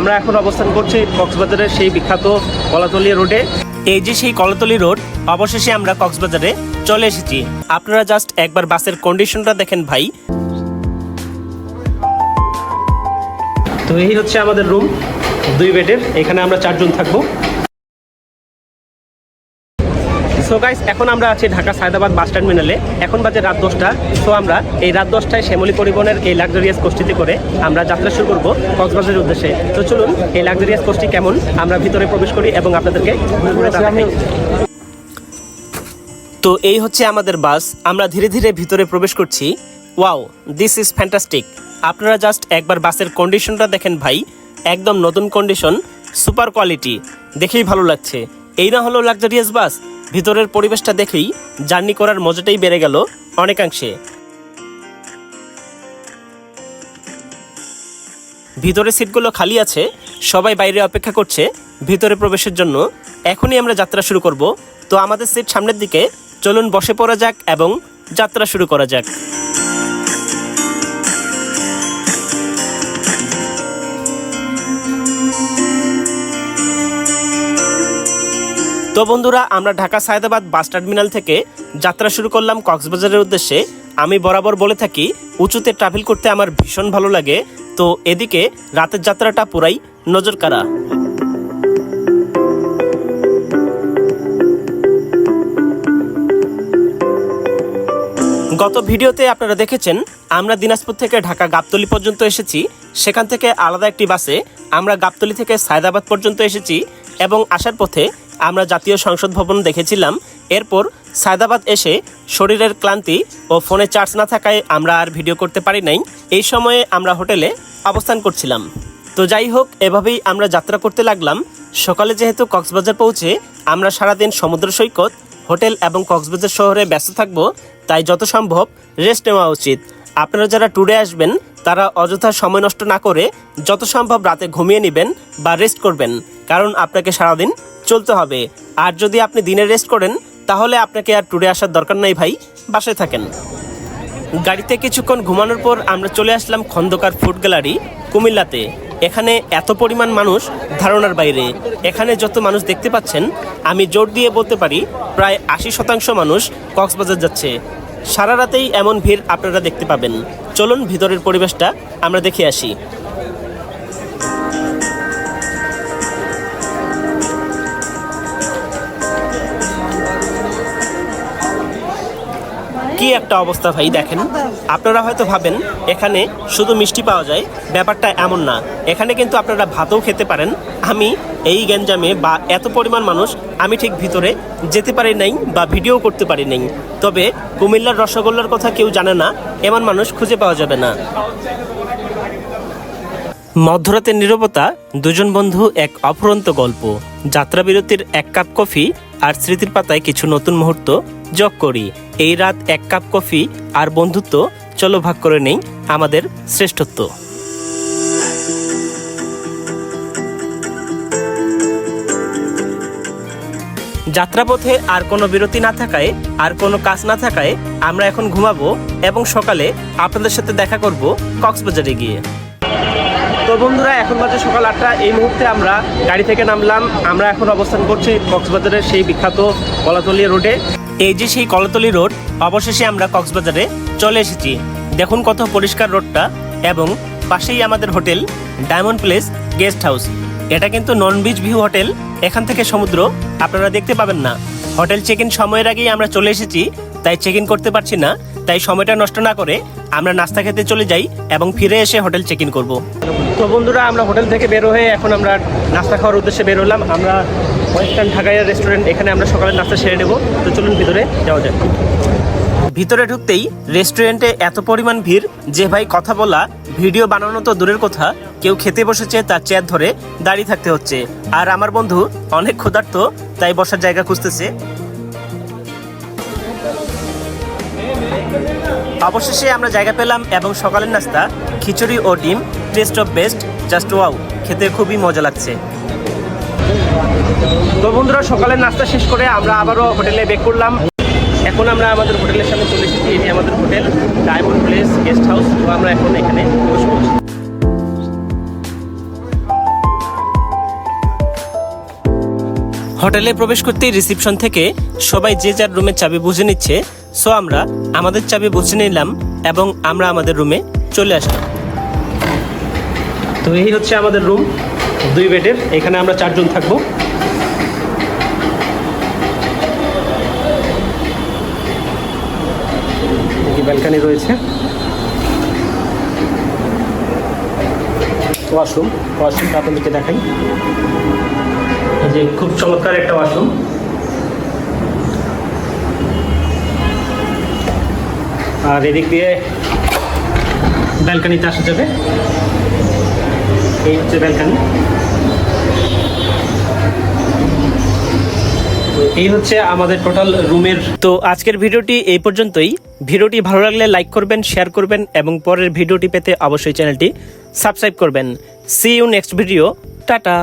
আমরা এখন অবস্থান করছি কক্সবাজারের সেই বিখ্যাত কলাতলি রোডে। এই যে সেই কলাতলি রোড অবশেষে আমরা কক্সবাজারে চলে এসেছি। আপনারা জাস্ট একবার বাসের কন্ডিশনটা দেখেন ভাই। তো এই হচ্ছে আমাদের রুম দুই বেডের। এখানে আমরা চারজন থাকব। সো গাইস এখন আমরা আছি ঢাকা সায়দাবাদ বাস টার্মিনালে। এখন বাজে রাত দশটা। সো আমরা এই রাত দশটায় শ্যামলী পরিবহনের এই লাক্সারিয়াস কোষ্টিতে করে আমরা যাত্রা শুরু করব কক্সবাজারের উদ্দেশ্যে। তো চলুন এই লাক্সারিয়াস কোষ্টি কেমন? আমরা ভিতরে প্রবেশ করি এবং আপনাদেরকে ঘুরে ঘুরে দেখাই। তো এই হচ্ছে আমাদের বাস। আমরা ধীরে ধীরে ভিতরে প্রবেশ করছি। ওয়াও দিস ইজ ফ্যান্টাস্টিক আপনারা জাস্ট একবার বাসের কন্ডিশনটা দেখেন ভাই। একদম নতুন কন্ডিশন সুপার কোয়ালিটি দেখেই ভালো লাগছে। এই না হলো লাক্সারিয়াস বাস? ভিতরের পরিবেশটা দেখেই জার্নি করার মজাটাই বেড়ে গেল অনেকাংশে। ভিতরে সিটগুলো খালি আছে, সবাই বাইরে অপেক্ষা করছে, ভিতরে প্রবেশের জন্য। এখনই আমরা যাত্রা শুরু করব। তো আমাদের সিট সামনের দিকে, চলুন বসে পড়া যাক এবং যাত্রা শুরু করা যাক। তো বন্ধুরা, আমরা ঢাকা সায়দাবাদ বাস টার্মিনাল থেকে যাত্রা শুরু করলাম কক্সবাজারের উদ্দেশ্যে। আমি বরাবর বলে থাকি, উঁচুতে ট্রাভেল করতে আমার ভীষণ ভালো লাগে। তো এদিকে রাতের যাত্রাটা পুরাই নজর কাড়া গত ভিডিওতে আপনারা দেখেছেন, আমরা দিনাজপুর থেকে ঢাকা গাবতলি পর্যন্ত এসেছি। সেখান থেকে আলাদা একটি বাসে আমরা গাবতলি থেকে সায়দাবাদ পর্যন্ত এসেছি এবং আসার পথে আমরা জাতীয় সংসদ ভবন দেখেছিলাম। এরপর সায়দাবাদ এসে শরীরের ক্লান্তি ও ফোনে চার্জ না থাকায় আমরা আর ভিডিও করতে পারি নাই। এই সময়ে আমরা হোটেলে অবস্থান করছিলাম। তো যাই হোক, এভাবেই আমরা যাত্রা করতে লাগলাম। সকালে যেহেতু কক্সবাজার পৌঁছে আমরা সারাদিন সমুদ্র সৈকত, হোটেল এবং কক্সবাজার শহরে ব্যস্ত থাকব, তাই যত সম্ভব রেস্ট নেওয়া উচিত। আপনারা যারা ট্যুরে আসবেন, তারা অযথা সময় নষ্ট না করে যত সম্ভব রাতে ঘুমিয়ে নেবেন বা রেস্ট করবেন, কারণ আপনাকে সারাদিন চলতে হবে। আর যদি আপনি দিনে রেস্ট করেন, তাহলে আপনাকে আর ট্যুরে আসার দরকার নাই ভাই। বাসায় থাকেন। গাড়িতে কিছুক্ষণ ঘুমানোর পর আমরা চলে আসলাম খন্দকার ফুড গ্যালারি কুমিল্লাতে। এখানে এত পরিমাণ মানুষ, ধারণার বাইরে। এখানে যত মানুষ দেখতে পাচ্ছেন, আমি জোর দিয়ে বলতে পারি, প্রায় আশি শতাংশ মানুষ কক্সবাজার যাচ্ছে। সারা রাতেই এমন ভিড় আপনারা দেখতে পাবেন। চলুন ভিতরের পরিবেশটা আমরা দেখে আসি। একটা অবস্থা ভাই দেখেন। আপনারা হয়তো ভাবেন, এখানে শুধু মিষ্টি পাওয়া যায়, ব্যাপারটা এমন না। এখানে কিন্তু আপনারা ভাতও খেতে পারেন। আমি এই গ্যাঞ্জামে বা এত পরিমাণ মানুষ, আমি ঠিক ভিতরে যেতে পারি নাই বা ভিডিও করতে পারি নাই। তবে কুমিল্লার রসগোল্লার কথা কেউ জানে না, এমন মানুষ খুঁজে পাওয়া যাবে না। মধ্যরাতের নীরবতা দুজন বন্ধু এক অফুরন্ত গল্প। যাত্রাবিরতির এক কাপ কফি আর স্মৃতির পাতায় কিছু নতুন মুহূর্ত যোগ করি। এই রাত এক কাপ কফি আর বন্ধুত্ব, চলো ভাগ করে নেই আমাদের শ্রেষ্ঠত্ব। যাত্রাপথে আর কোনো বিরতি না থাকায়, আর কোনো কাজ না থাকায় আমরা এখন ঘুমাবো এবং সকালে আপনাদের সাথে দেখা করব কক্সবাজারে গিয়ে। তো বন্ধুরা, এখন বাজে সকাল আটটা। এই মুহূর্তে আমরা গাড়ি থেকে নামলাম। আমরা এখন অবস্থান করছি কক্সবাজারের সেই বিখ্যাত কলাতলি রোডে। এই যে সেই কলাতলি রোড, অবশেষে আমরা কক্সবাজারে চলে এসেছি। দেখুন কত পরিষ্কার রোডটা এবং পাশেই আমাদের hotel Diamond Place guest house. এটা কিন্তু নন বিচ ভিউ হোটেল। এখান থেকে সমুদ্র, আপনারা দেখতে পাবেন না। হোটেল চেক ইন সময়ের আগেই আমরা চলে এসেছি, তাই চেক ইন করতে পারছি না। তাই সময়টা নষ্ট না করে আমরা নাস্তা খেতে চলে যাই এবং ফিরে এসে হোটেল চেক ইন করব। তো বন্ধুরা, আমরা হোটেল থেকে বের হয়ে এখন আমরা নাস্তা খাওয়ার উদ্দেশ্যে বের হলাম। আমরা ওয়েস্টার্ন ঢাকাইয়া রেস্টুরেন্ট এখানে আমরা সকালে নাস্তা সেরে নেব। তো চলুন ভিতরে যাওয়া যাক। ভিতরে ঢুকতেই রেস্টুরেন্টে এত পরিমাণ ভিড় যে ভাই কথা বলা, ভিডিও বানানো তো দূরের কথা। কেউ খেতে বসেছে, তার চেয়ার ধরে দাঁড়িয়ে থাকতে হচ্ছে। আর আমার বন্ধু অনেক ক্ষুধার্ত, তাই বসার জায়গা খুঁজতেছে। অবশেষে আমরা জায়গা পেলাম এবং সকালের নাস্তা খিচুড়ি ও ডিম taste of best just wow খেতে খুবই মজা লাগছে। তো বন্ধুরা সকালে নাস্তা শেষ করে আমরা আবারও হোটেলে বেক করলাম। এখন আমরা আমাদের হোটেলের সামনে চলে এসেছি এটি আমাদের hotel Diamond Place guest house তো আমরা এখন এখানে বসবো। হোটেলে প্রবেশ করতেই রিসিপশন থেকে সবাই যে যার রুমের চাবি বুঝে নিচ্ছে সো আমরা আমাদের চাবি বুঝে নিলাম এবং আমরা আমাদের রুমে চলে আসলাম। তো এই হচ্ছে আমাদের রুম দুই বেডের এখানে আমরা চারজন থাকব। ব্যালকানি রয়েছে। ওয়াশরুম ওয়াশরুমটা আপনাদেরকে দেখাই। যে খুব চমৎকার একটা ওয়াশরুম আর এদিক দিয়ে ব্যালকানিতে আসা যাবে। এই হচ্ছে ব্যালকানি এই হচ্ছে আমাদের টোটাল রুমের তো আজকের ভিডিওটি এই পর্যন্তই। ভিডিওটি ভালো লাগলে লাইক করবেন শেয়ার করবেন এবং পরের ভিডিওটি পেতে অবশ্যই চ্যানেলটি সাবস্ক্রাইব করবেন। See you next video tata